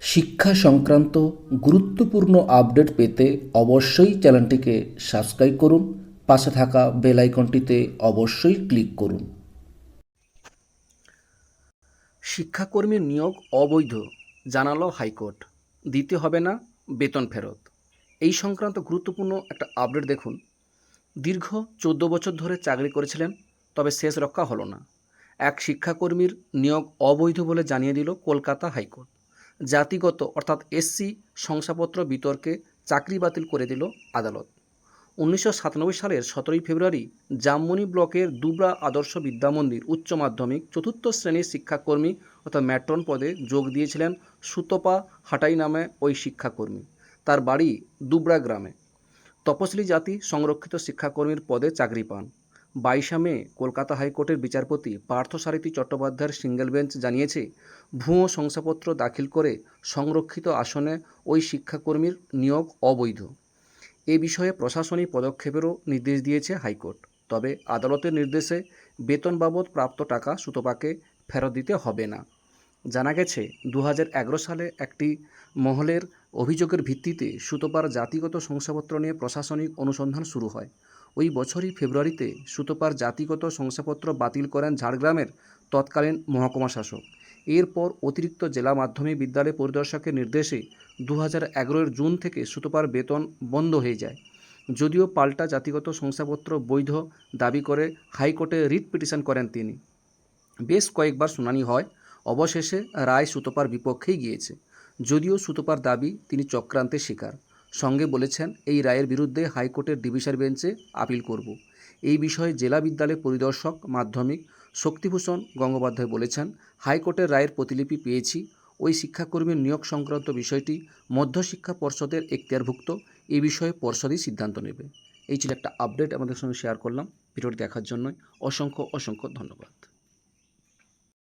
শিক্ষা সংক্রান্ত গুরুত্বপূর্ণ আপডেট পেতে অবশ্যই চ্যানেলটিকে সাবস্ক্রাইব করুন, পাশে থাকা বেল আইকনটিতে অবশ্যই ক্লিক করুন। শিক্ষাকর্মীর নিয়োগ অবৈধ, জানালো হাইকোর্ট। দিতে হবে না বেতন ফেরত। এই সংক্রান্ত গুরুত্বপূর্ণ একটা আপডেট দেখুন। দীর্ঘ চোদ্দ বছর ধরে চাকরি করেছিলেন, তবে শেষ রক্ষা হলো না। এক শিক্ষাকর্মীর নিয়োগ অবৈধ বলে জানিয়ে দিল কলকাতা হাইকোর্ট। জাতিগত, অর্থাৎ এসসি শংসাপত্র বিতর্কে চাকরি বাতিল করে দিল আদালত। উনিশশো সাতানব্বই সালের সতেরোই ফেব্রুয়ারি জামমনি ব্লকের দুবরা আদর্শ বিদ্যামন্দির উচ্চ মাধ্যমিক চতুর্থ শ্রেণির শিক্ষাকর্মী অর্থাৎ ম্যাট্রন পদে যোগ দিয়েছিলেন সুতপা হাটাই নামে ওই শিক্ষাকর্মী। তার বাড়ি দুবরা গ্রামে। তপশিলি জাতি সংরক্ষিত শিক্ষাকর্মীর পদে চাকরি পান। বাইশে মে কলকাতা হাইকোর্টের বিচারপতি পার্থসারথী চট্টোপাধ্যায়ের সিঙ্গেল বেঞ্চ জানিয়েছে, ভুয়ো শংসাপত্র দাখিল করে সংরক্ষিত আসনে ওই শিক্ষাকর্মীর নিয়োগ অবৈধ। এ বিষয়ে প্রশাসনিক পদক্ষেপেরও নির্দেশ দিয়েছে হাইকোর্ট। তবে আদালতের নির্দেশে বেতন বাবদ প্রাপ্ত টাকা সুতপাকে ফেরত দিতে হবে না। জানা গেছে দু হাজার এগারো সালে একটি মহলের অভিযোগের ভিত্তিতে সুতপার জাতিগত শংসাপত্র নিয়ে প্রশাসনিক অনুসন্ধান শুরু হয়। ওই বছরই ফেব্রুয়ারিতে সুতপার জাতিগত শংসাপত্র বাতিল করেন ঝাড়গ্রামের তৎকালীন মহকুমা শাসক। এরপর অতিরিক্ত জেলা মাধ্যমিক বিদ্যালয় পরিদর্শকের নির্দেশে দু হাজার জুন থেকে সুতপার বেতন বন্ধ হয়ে যায়। যদিও পাল্টা জাতিগত শংসাপত্র বৈধ দাবি করে হাইকোর্টে রিট পিটিশন করেন তিনি। বেশ কয়েকবার শুনানি হয়, অবশেষে রায় সুতপার বিপক্ষেই গিয়েছে। যদিও সুতপার দাবি তিনি চক্রান্তের শিকার। সঙ্গে বলেছেন, এই রায়ের বিরুদ্ধে হাইকোর্টের ডিভিশন বেঞ্চে আপিল করব। এই বিষয়ে জেলা বিদ্যালয় পরিদর্শক, মাধ্যমিক শক্তিভূষণ গঙ্গোপাধ্যায় বলেছেন, হাইকোর্টের রায়ের প্রতিলিপি পেয়েছি। ওই শিক্ষাকর্মীর নিয়োগ সংক্রান্ত বিষয়টি মধ্যশিক্ষা পর্ষদের এখতিয়ারভুক্ত। এ বিষয়ে পর্ষদই সিদ্ধান্ত নেবে। এই ছিল একটা আপডেট আমাদের সঙ্গে শেয়ার করলাম। ভিডিওটি দেখার জন্য অসংখ্য অসংখ্য ধন্যবাদ।